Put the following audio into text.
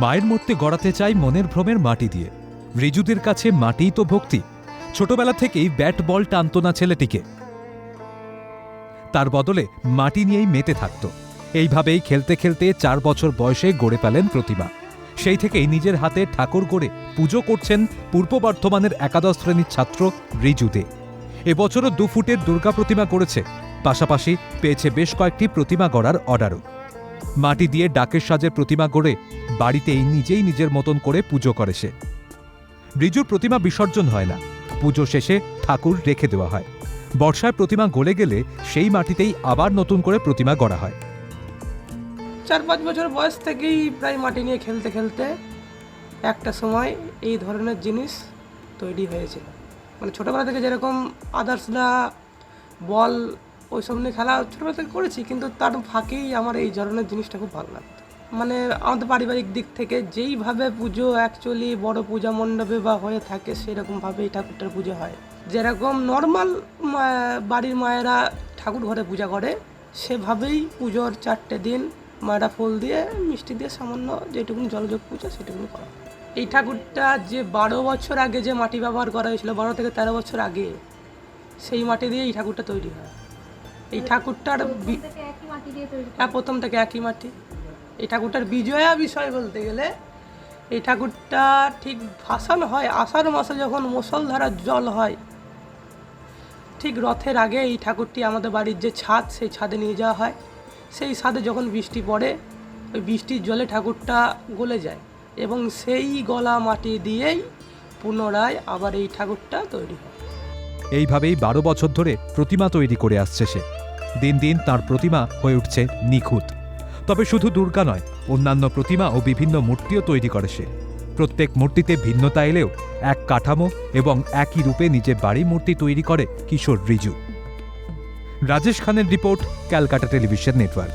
মায়ের মূর্তি গড়াতে চাই মনের ভ্রমের মাটি দিয়ে। রিজুদের কাছে মাটিই তো ভক্তি। ছোটবেলা থেকেই ব্যাট বল টানতো না ছেলেটিকে। তার বদলে মাটি নিয়েই মেতে থাকত। এইভাবেই খেলতে খেলতে চার বছর বয়সে গড়ে পেলেন প্রতিমা। সেই থেকেই নিজের হাতে ঠাকুর গড়ে পুজো করছেন পূর্ব বর্ধমানের একাদশ শ্রেণির ছাত্র রিজুদে। এবছরও দু ফুটের দুর্গা প্রতিমা করেছে। পাশাপাশি পেয়েছে বেশ কয়েকটি প্রতিমা গড়ার অর্ডারও। মাটি দিয়ে ডাকের সাজের প্রতিমা গড়ে বাড়িতেই নিজেই নিজের মতন করে পুজো করে সে। রিজুর প্রতিমা বিসর্জন হয় না। পুজো শেষে ঠাকুর রেখে দেওয়া হয়। বর্ষায় প্রতিমা গলে গেলে সেই মাটিতেই আবার নতুন করে প্রতিমা গড়া হয়। চার পাঁচ বছর বয়স থেকেই প্রায় মাটি নিয়ে খেলতে খেলতে একটা সময় এই ধরনের জিনিস তৈরি হয়েছিল। মানে ছোটোবেলা থেকে যেরকম আদার্সরা বল, ওইসব নিয়ে খেলা ছোটোবেলা থেকে করেছি, কিন্তু তার ফাঁকেই আমার এই ধরনের জিনিসটা খুব ভালো লাগতো। মানে আমাদের পারিবারিক দিক থেকে যেইভাবে পুজো অ্যাকচুয়ালি বড় পূজা মণ্ডপে বা হয়ে থাকে সেরকমভাবে এই ঠাকুরটার পুজো হয়। যেরকম নর্মাল বাড়ির মায়েরা ঠাকুর ঘরে পূজা করে সেভাবেই পুজোর চারটে দিন মায়েরা ফুল দিয়ে মিষ্টি দিয়ে সামান্য যেটুকুনি জলযোগ পুজো সেটুকুনি করা। এই ঠাকুরটা যে বারো বছর আগে যে মাটি ব্যবহার করা হয়েছিল বারো থেকে তেরো বছর আগে সেই মাটি দিয়ে এই ঠাকুরটা তৈরি হয়। এই ঠাকুরটার হ্যাঁ প্রথম থেকে একই মাটি। এই ঠাকুরটার বিজয়া বিষয় বলতে গেলে, এই ঠাকুরটা ঠিক ভাসানো হয়, আষাঢ় মাসে যখন মুসলধারা জল হয়, ঠিক রথের আগে এই ঠাকুরটি আমাদের বাড়ির যে ছাদ, সেই ছাদে নিয়ে যাওয়া হয়। সেই ছাদে যখন বৃষ্টি পড়ে, ওই বৃষ্টির জলে ঠাকুরটা গলে যায় এবং সেই গলা মাটি দিয়েই পুনরায় আবার এই ঠাকুরটা তৈরি হয়। এইভাবেই বারো বছর ধরে প্রতিমা তৈরি করে আসছে সে। দিন দিন তার প্রতিমা হয়ে উঠছে নিখুঁত। তবে শুধু দুর্গা নয়, অন্যান্য প্রতিমা ও বিভিন্ন মূর্তিও তৈরি করে সে। প্রত্যেক মূর্তিতে ভিন্নতা এলেও এক কাঠামো এবং একই রূপে নিজের বাড়ি মূর্তি তৈরি করে কিশোর রিজু। রাজেশ খানের রিপোর্ট, ক্যালকাটা টেলিভিশন নেটওয়ার্ক।